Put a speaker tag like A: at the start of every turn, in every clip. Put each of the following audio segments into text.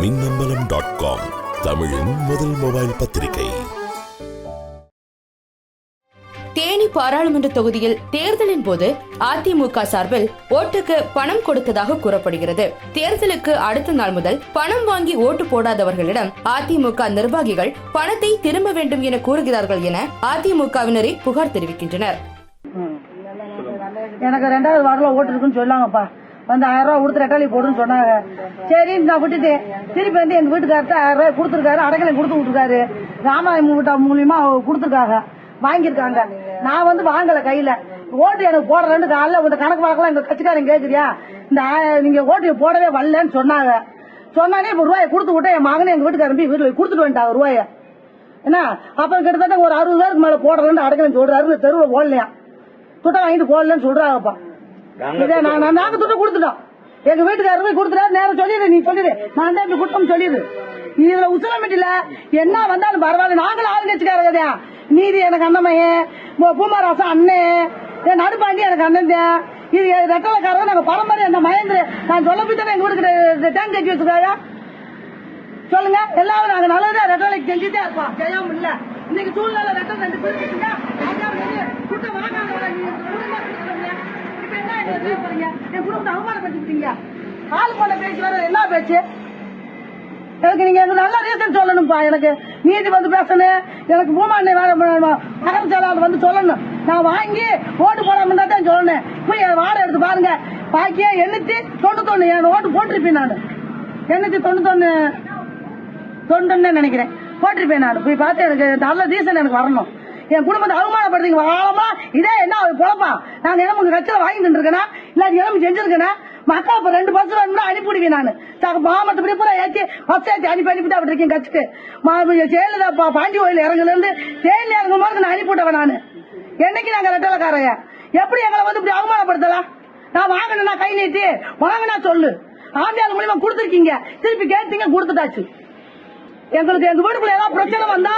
A: Minnambalam dot com தமிழின் முதல் mobile பத்திரிகை.
B: தேனி பாராளுமன்ற தொகுதியில் தேர்தலின் போது அதிமுக சார்பில் ஓட்டுக்கு பணம் கொடுத்ததாக கூறப்படுகிறது. தேர்தலுக்கு அடுத்த நாள் முதல் பணம் வாங்கி ஓட்டு போடாதவர்களிடம் அதிமுக நிர்வாகிகள் பணத்தை திரும்ப வேண்டும் என கூறுகிறார்கள் என அதிமுகவினரே புகார் தெரிவிக்கின்றனர்.
C: எனக்கு ரெண்டாவது வாரத்தில் ஓட்டு இருக்குன்னு சொல்லாங்கப்பா. வந்து ஆயிரம் ரூபா கொடுத்து ரெட்டாளி போடுன்னு சொன்னாங்க. சரி நான் விட்டுட்டேன். திருப்பி வந்து எங்க வீட்டுக்கார்ட்ட ஆயிரம் ரூபாய் கொடுத்துருக்காரு அடைக்கலை கொடுத்து விட்டுருக்காரு. ராமாயணம் வீட்டா மூலியமா கொடுத்துருக்காங்க. வாங்கியிருக்காங்க. நான் வந்து வாங்கல கையில. ஓட்டு எனக்கு போடுறேன்னு காலைல உங்க கணக்கு பார்க்கலாம் எங்க கட்சிக்காரன் கேக்குறியா? இந்த நீங்க ஓட்டு போடவே வரலன்னு சொன்னாங்க. சொன்னானே இப்ப ரூபாயை கொடுத்து விட்டேன் என் மகனை எங்க வீட்டுக்காரன் போய் வீட்டுல கொடுத்துட்டு வந்துட்டாங்க ரூபாயை. என்ன? அப்புறம் கிட்டத்தட்ட ஒரு அறுபது பேருக்கு மேல போடுறேன்னு அடைக்கலன்னு சொல்றாரு. தெருவில் போடலையா? துட்டை வாங்கிட்டு போடலன்னு சொல்றாங்கப்பா. நாங்க துட்டு கொடுத்துட்டோம். எங்க வீட்டுக்காரர் போய் கொடுத்துட்டாரு. நேரம் சொல்லிடு நீ சொல்லிடு. நான் தான் இப்படி குற்றம் சொல்லிடு? இதுல உசிலமிட்டில என்ன வந்தாலும் பரவாயில்ல. நாங்களும் ஆளுங்கட்சிக்காரங்க நீதி எனக்கு அண்ணமையன் பூமாராசன் அண்ணன் என் நடுப்பாண்டி எனக்கு அண்ணன் தான் இது ரெட்டலைக்காரங்க நாங்க பரம்பரை அந்த மகேந்திர நான் சொல்ல போய் தானே எங்க வீட்டுக்கு டேங்க் கட்டி வச்சிருக்காங்க சொல்லுங்க. எல்லாரும் நாங்க நல்லதா ரெட்டலைக்கு செஞ்சுட்டே இருப்போம். செய்யாம இல்ல. இன்னைக்கு சூழ்நிலை ரெட்டல் ரெண்டு பிரிச்சுட்டா குட்டை வாங்காதவங்க நீங்க குடும்பமா கொடுக்குறவங்க. இப்ப என்ன எங்களை செய்ய போறீங்க என் குடும்பத்தை அவமானப்படுத்திட்டீங்க ஆள் கொண்ட பேச்சு வேற என்ன பேச்சு. எனக்கு நீங்க எனக்கு நல்ல ரீசன் சொல்லணும்ப்பா எனக்கு. நீதி வந்து பேசணும் எனக்கு பூமாண்ணை வேற நகர செயலாளர் வந்து சொல்லணும். நான் வாங்கி ஓட்டு போடாம இருந்தா தான் சொல்லணும். போய் என் வாடகை எடுத்து பாருங்க. பாக்கியா எண்ணூத்தி தொண்ணூத்தொன்னு என் ஓட்டு போட்டிருப்பேன் நான். எண்ணூத்தி தொண்ணூத்தொன்னு தொண்டுன்னு நினைக்கிறேன். போட்டிருப்பேன் நான். போய் பார்த்து எனக்கு நல்ல ரீசன் எனக்கு வரணும். என் குடும்பத்தை அவமானப்படுத்தி வாழமா இதே என்ன குழப்பா நான் என்ன உங்க கட்சியில வாங்கி இருக்கேனா இல்ல இளம்பு செஞ்சிருக்கேனா? மக்கா இப்ப ரெண்டு பஸ் வேணும்னா அனுப்பிவிடுவேன் நான். சக மாமட்டப்படி பூரா ஏற்றி பஸ் ஏற்றி அனுப்பி அனுப்பிட்டு அப்படி இருக்கேன் கட்சிக்கு. ஜெயலலிதா பா- பாண்டி கோயில் இறங்குல இருந்து ஜெயில இறங்கும் போது நான் அனுப்பிவிட்டவன் நான். என்னைக்கு நாங்க ரெட்டலக்காரங்க? எப்படி எங்களை வந்து இப்படி அவமானப்படுத்தலாம்? நான் வாங்கினா கை நீட்டி வாங்கினா சொல்லு. ஆம்பியார் மூலியமா கொடுத்துருக்கீங்க. திருப்பி கேட்டீங்க கொடுத்துட்டாச்சு. எங்களுக்கு எங்க வீட்டுக்குள்ள ஏதாவது பிரச்சனை வந்தா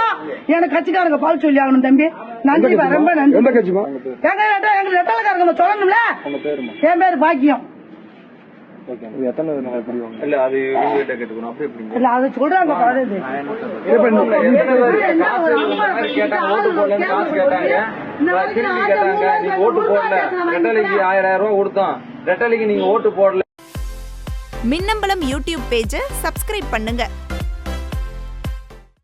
C: எனக்கு கட்சிக்காரங்க பால் சொல்லி ஆகணும் தம்பி நன்றிப்பா ரொம்ப நன்றி.
D: எந்த கட்சிமா
C: எங்க ரெட்ட- எங்க ரெட்டலக்காரங்க சொல்லணும்ல? என் பேரு பாக்கியம். அது சொல்றாங்க பாரு இது.
D: இப்ப இந்த-
E: எத்தனை பேர் காசு இந்த மாதிரி கேட்டாங்க ஓட்டு போடலன்னு காசு கேட்டாங்க. அப்புறம் திருப்பி கேட்டாங்க நீங்க ஓட்டு போடல. ரெட்டலைக்கு ஆயிரம் ஆயிரம் ரூபாய் கொடுத்தோம். ரெட்டலைக்கு நீங்க ஓட்டு போடல.
F: மின்னம்பலம் யூடியூப் பேஜை சப்ஸ்கிரைப் பண்ணுங்க.